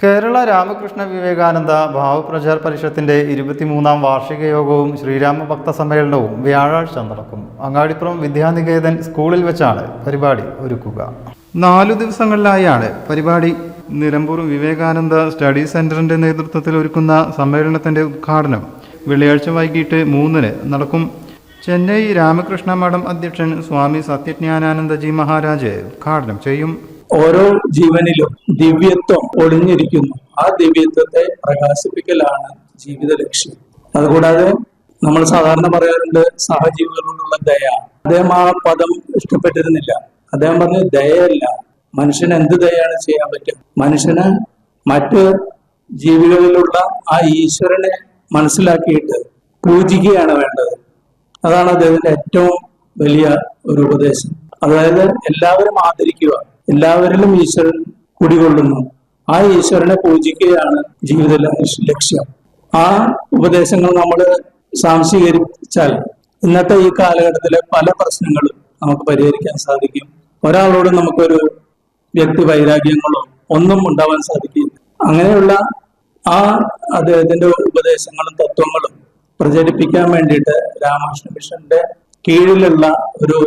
കേരള രാമകൃഷ്ണ വിവേകാനന്ദ ഭാവപ്രചാർ പരിഷത്തിന്റെ ഇരുപത്തിമൂന്നാം വാർഷിക യോഗവും ശ്രീരാമ ഭക്ത സമ്മേളനവും വ്യാഴാഴ്ച നടക്കും. അങ്ങാടിപ്പുറം വിദ്യാനികേതൻ സ്കൂളിൽ വെച്ചാണ് പരിപാടി ഒരുക്കുക. നാലു ദിവസങ്ങളിലായാണ് പരിപാടി. നിലമ്പൂർ വിവേകാനന്ദ സ്റ്റഡി സെന്ററിന്റെ നേതൃത്വത്തിൽ ഒരുക്കുന്ന സമ്മേളനത്തിന്റെ ഉദ്ഘാടനം വെള്ളിയാഴ്ച വൈകിട്ട് മൂന്നിന് നടക്കും. ചെന്നൈ രാമകൃഷ്ണ മഠം അധ്യക്ഷൻ സ്വാമി സത്യജ്ഞാനാനന്ദജി മഹാരാജ് ഉദ്ഘാടനം ചെയ്യും. ഓരോ ജീവനിലും ദിവ്യത്വം ഒളിഞ്ഞിരിക്കുന്നു. ആ ദിവ്യത്വത്തെ പ്രകാശിപ്പിക്കലാണ് ജീവിത ലക്ഷ്യം അതുകൂടാതെ നമ്മൾ സാധാരണ പറയാറുണ്ട് സഹജീവികളോടുള്ള ദയ. അദ്ദേഹം ആ പദം ഇഷ്ടപ്പെട്ടിരുന്നില്ല. അദ്ദേഹം പറഞ്ഞു ദയയല്ല. മനുഷ്യന് എന്ത് ദയാണ് ചെയ്യാൻ പറ്റുക? മനുഷ്യന് മറ്റ് ജീവികളിലുള്ള ആ ഈശ്വരനെ മനസ്സിലാക്കിയിട്ട് പൂജിക്കുകയാണ് വേണ്ടത്. അതാണ് അദ്ദേഹത്തിന്റെ ഏറ്റവും വലിയ ഒരു ഉപദേശം. അതായത് എല്ലാവരും ആദരിക്കുക. എല്ലാവരിലും ഈശ്വരൻ കുടികൊള്ളുന്നു. ആ ഈശ്വരനെ പൂജിക്കുകയാണ് ജീവിത ലക്ഷ്യം. ആ ഉപദേശങ്ങൾ നമ്മൾ സാംശീകരിച്ചാൽ ഇന്നത്തെ ഈ കാലഘട്ടത്തിലെ പല പ്രശ്നങ്ങളും നമുക്ക് പരിഹരിക്കാൻ സാധിക്കും. ഒരാളോട് നമുക്കൊരു വ്യക്തി വൈരാഗ്യങ്ങളോ ഒന്നും ഉണ്ടാവാൻ സാധിക്കില്ല. അങ്ങനെയുള്ള ആ അദ്ദേഹത്തിന്റെ ഉപദേശങ്ങളും തത്വങ്ങളും പ്രചരിപ്പിക്കാൻ വേണ്ടിയിട്ട് രാമകൃഷ്ണ മിഷന്റെ കീഴിലുള്ള ഒരു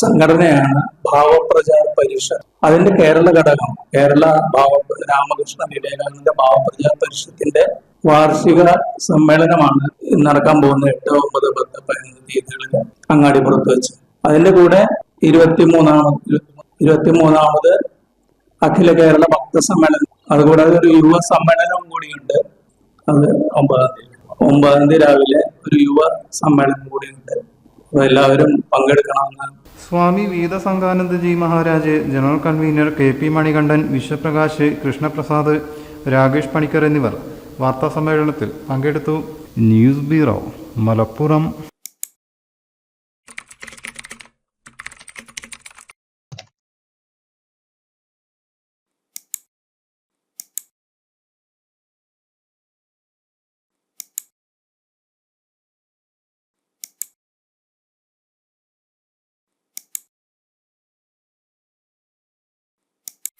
സംഘടനയാണ് ഭാവപ്രചാർ പരിഷത്ത്. അതിന്റെ കേരള ഘടകം കേരള ഭാവ രാമകൃഷ്ണ വിവേകാനന്ദ ഭാവപ്രചാർ പരിഷത്തിന്റെ വാർഷിക സമ്മേളനമാണ് നടക്കാൻ പോകുന്ന എട്ട് ഒമ്പത് പത്ത് പതിനൊന്ന് തീയതികളിൽ അങ്ങാടിപ്പുറത്ത് വെച്ച്. അതിന്റെ കൂടെ ഇരുപത്തിമൂന്നാമത് ഇരുപത്തിമൂന്നാമത് അഖില കേരള ഭക്ത സമ്മേളനം. അതുകൂടാതെ ഒരു യുവ സമ്മേളനവും കൂടിയുണ്ട്. അത് ഒമ്പതാം തീയതി. ഒമ്പതാം തീയതി രാവിലെ ഒരു യുവ സമ്മേളനം കൂടിയുണ്ട്. അപ്പൊ എല്ലാവരും പങ്കെടുക്കണമെന്ന് Swami Veethasanganandaji Maharaj general convener K P Manikandan Vishwaprakash Krishnaprasad Rakesh Panicker എന്നിവർ വാർത്താസമ്മേളനത്തിൽ പങ്കെടുത്തു. News bureau Malappuram.